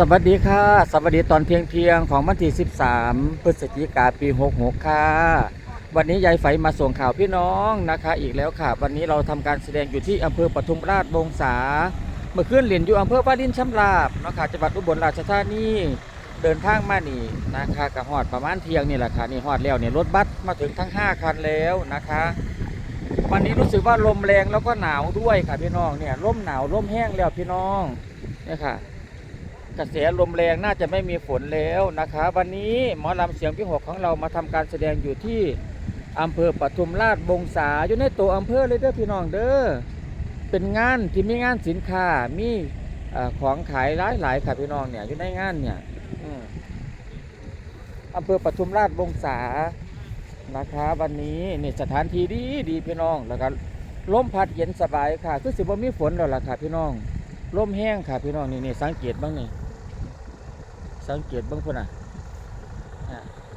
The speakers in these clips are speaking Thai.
สวัสดีค่ะ สวัสดีตอนเที่ยงเที่ยงของวันที่ 13 พฤศจิกาปี 66 ค่ะ วันนี้ยายไฝมาส่งข่าวพี่น้องนะคะ อีกแล้วค่ะ วันนี้เราทำการแสดงอยู่ที่อำเภอปทุมราชวงศาเมื่อคืนเรียนอยู่อำเภอวารินชำราบนะค่ะจังหวัดอุบลราชธานีเดินทางมานี่นะคะกับฮอดประมาณเที่ยงนี่แหละค่ะนี่ฮอดแล้วเนี่ยรถบัสมาถึงทั้ง 5 คันแล้วนะคะ วันนี้รู้สึกว่าลมแรงแล้วก็หนาวด้วยค่ะพี่น้องเนี่ยร่มหนาวร่มแห้งแล้วพี่น้องเนี่ยค่ะ กระแสลมแรงน่าจะไม่มีฝนแล้วนะคะวันนี้หมอลำเสียงพี่หกของเรามาทำการแสดงอยู่ที่อำเภอปทุมราชวงศาอยู่ในตัวอำเภอเลยเด้อพี่น้องเด้อเป็นงานที่มีงานสินค้ามีอของขายหลายหลายค่ะพี่น้องเนี่ยอยู่ในงานเนี่ยอำเภอปทุมราชวงศานะคะวันนี้เนี่ยสถานที่ดีดีพี่น้องแล้วก็ลมพัดเย็นสบายค่ะคือสิบ่มีฝนแล้วล่ะค่ะพี่น้องลมแห้งค่ะพี่น้องนี่นี่สังเกตบ้างนี่ สังเกตเบ้างพุ่นอะ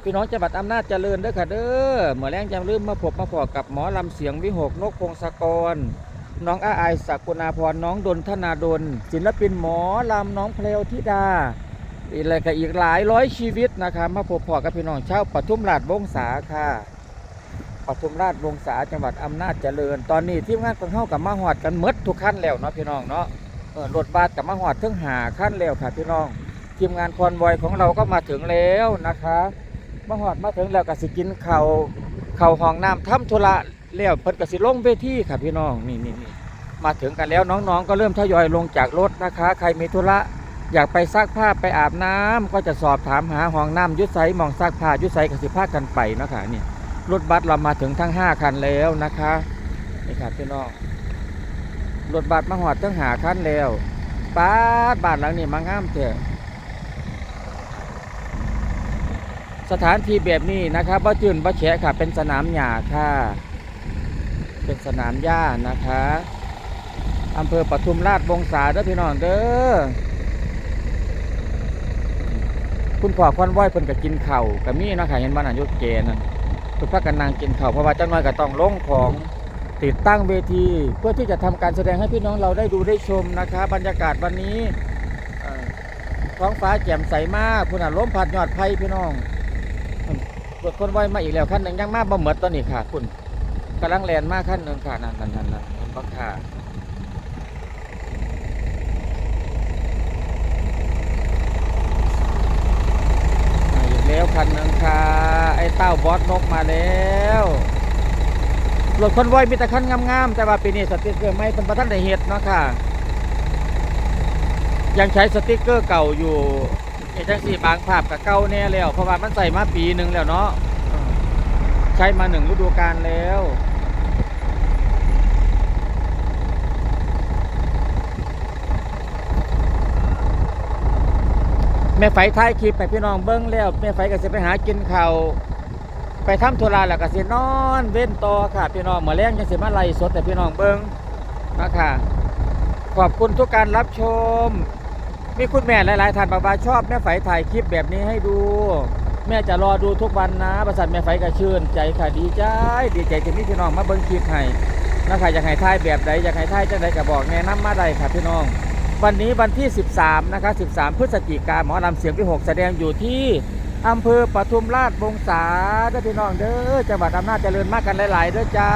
พี่น้องจังหวัดอำนาจเจริญเด้อค่ะเด้อเมื่อแรงจำลืมมาพบมาพอกับหมอลำเสียงวิหกนกพงศกร น้องอาอศักุณาพรน้องดนธนาดลศิลปินหมอลำน้องเพลวธิดาอีกอะไรกับอีกหลายร้อยชีวิตนะคะมาพบพอกับพี่น้องชาวปทุมราชวงศาค่ะปทุมราชวงศาจังหวัดอำนาจเจริญ ตอนนี้ทีมงานของเฮากับมาหอดกันหมดทุกขั้นแล้วเนาะพี่น้องเนาะรถบัสกับมาหอดถึงหาขั้นแล้วค่ะพี่น้อง ทีมงานคอนวอยของเราก็มาถึงแล้วนะคะมาหอดมาถึงแล้วก็สิกินเขาวเข่าห้องน้ำทำธุระแล้วเพิ่นก็สิลงเวทีค่ะพี่น้องนี่นี่นี่มาถึงกันแล้วน้องๆ ก็เริ่มทยอยลงจากรถนะคะ ใครมีธุระอยากไปซักผ้าไปอาบน้ำก็จะสอบถามหาห้องน้ำยุดไซมองซักผ้ายุดไซกสิพากันไปนะคะนี่รถบัสเรามาถึงทั้ง 5 คันแล้วนะคะนี่ค่ะพี่น้องรถบัสมาหอดตั้งหาขั้นแล้วป้าบ้านหลังนี้มางามเถอะ สถานที่แบบนี้นะครับบ่จืนบ่แฉะค่ะ เป็นสนามหญ้าค่ะ เป็นสนามหญ้านะคะอำเภอปทุมราชวงศาเด้อพี่น้องเด้อคุณพ่อควันว้อยเพิ่นก็กินเข้าวก็มีเนาะค่ะเห็นบ้านอายุเกนั่นเพิ่นพากันนั่งกินเข้าเพราะว่าเจ้าน้อยก็ต้องลงของติดตั้งเวที เพื่อที่จะทำการแสดงให้พี่น้องเราได้ดูได้ชมนะคะ บรรยากาศวันนี้ท้องฟ้าแจ่มใสมากพุ่นอะล้มพัดยอดไผ่พี่น้อง รถคนไวมาอีกแล้วขั้นหนึ่งยังมาบ่เหมือตอนนี้ค่ะ คุณกำลังแลนมากขั้นหนึ่งค่ะนั่นนั่นนั่นนั่นเห็นค่ะอีกแล้วคันหนึ่งค่ะ ไอ้เต้าบอสนกมาแล้วรถคอนวอยมีแต่คันงามๆแต่ว่าปีนี้สติกเกอร์ไม่เป็นประทันได้เฮ็ดเนาะค่ะ ยังใช้สติกเกอร์เก่าอยู่ เอจังสี่บางภาพกับเก่าแน่แล้วเพราะว่ามันใส่มาปีหนึ่งแล้วเนาะเออใช้มาหนึ่งฤดูกาลแล้วแม่ไฟท้ายคลิปไปพี่น้องเบิ้งแล้วแม่ไฟก็จะไปหากินข้าวไปทำธุระแล้วก็สินอนเว้นต่อค่ะ พี่น้องเมื่อแรงจะสิมาไล่สดแต่พี่น้องเบิ้งนะคะขอบคุณทุกการรับชม มีคุณแม่หลายๆท่านบอกว่าชอบแม่ไฝถ่ายคลิปแบบนี้ให้ดู แม่จะรอดูทุกวันนะประสานแม่ไฝก็ชื่นใจค่ะดีใจดีใจที่มีพี่น้องมาเบิ้งคลิปให้นะคะอยากให้ถ่ายแบบใดอยากให้ถ่ายจังใดก็บอกแนะนำมาได้ค่ะพี่น้อง วันนี้วันที่ 13 นะคะ 13 พฤศจิกาหมอลำเสียงที่ 6 แสดงอยู่ที่อำเภอปทุมราชวงศาเด้อพี่น้องเด้อจังหวัดอำนาจเจริญมากกันหลาย ๆเด้อจ้า